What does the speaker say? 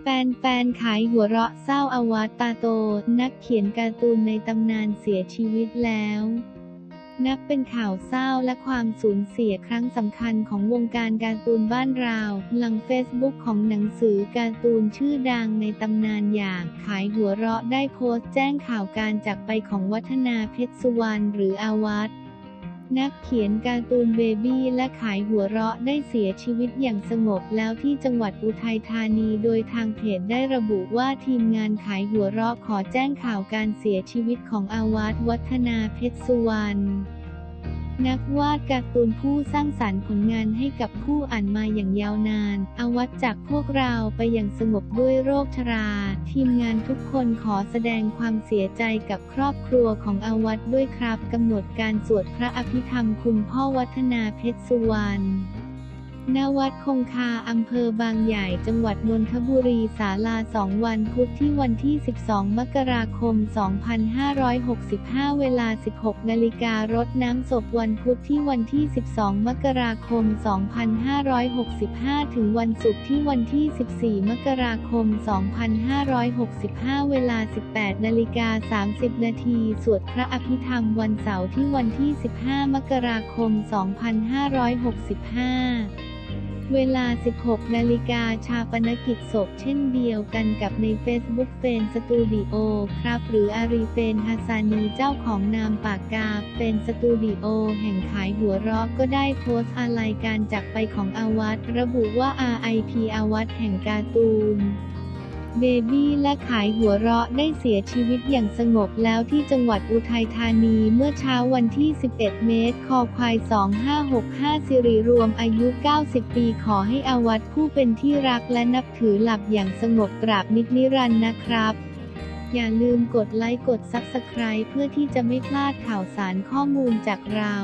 แฟนๆ ขายหัวเราะเศร้าอวตาโต นักเขียนการ์ตูนในตำนานเสียชีวิตแล้ว นับเป็นข่าวเศร้าและความสูญเสียครั้งสำคัญของวงการการ์ตูนบ้านเรา หลังเฟซบุ๊กของหนังสือการ์ตูนชื่อดังในตำนานอย่างขายหัวเราะได้โพสต์แจ้งข่าวการจากไปของวัฒนาเพชรสุวรรณหรืออาวัต นักเขียนการ์ตูนเบบี้และขายหัวเราะได้เสียชีวิตอย่างสงบแล้วที่จังหวัดอุทัยธานีโดยทางเพจได้ระบุว่าทีมงานขายหัวเราะขอแจ้งข่าวการเสียชีวิตของอาวัตวัฒนาเพชรสุวรรณ นักวาดการ์ตูนผู้สร้างสรรค์ผลงานให้กับผู้อ่านมาอย่างยาวนาน อวัตจากพวกเราไปอย่างสงบด้วยโรคชรา ทีมงานทุกคนขอแสดงความเสียใจกับครอบครัวของอวัตด้วยครับกำหนดการสวดพระอภิธรรมคุณพ่อวัฒนาเพชรสุวรรณ ณวัดคงคาอำเภอบางใหญ่ จังหวัดนนทบุรีศาลาสองวันพุธที่วันที่ 12 มกราคม 2565 เวลา 16 นาฬิการดน้ำศพวันพุธที่วันที่ 12 มกราคม 2565 ถึงวันศุกร์ที่วันที่ 14 มกราคม 2565 เวลา 18 นาฬิกา 30 นาทีสวดพระอภิธรรมวันเสาร์ที่วันที่ 15 มกราคม 2565 เวลา 16 นาฬิกาชาปนกิจศพเช่นเดียวกันกับใน Facebook เฟนสตูดิโอครับ หรืออารีเฟนฮัสซานีเจ้าของนามปากกาเฟนสตูดิโอแห่งขายหัวเราะก็ได้โพสต์อาลัยการจากไปของอาวัตระบุว่า RIP อาวัตแห่งการ์ตูน เบบี้และขายหัวเราะได้เสียชีวิตอย่างสงบแล้วที่จังหวัดอุทัยธานีเมื่อเช้าวันที่ 11 เมษคอควาย 2565 สิริรวมอายุ 90 ปีขอให้อาวัตผู้เป็นที่รักและนับถือหลับอย่างสงบตราบนิจนิรันดร์นะครับอย่าลืมกดไลค์กด Subscribe เพื่อที่จะไม่พลาดข่าวสารข้อมูลจากเรา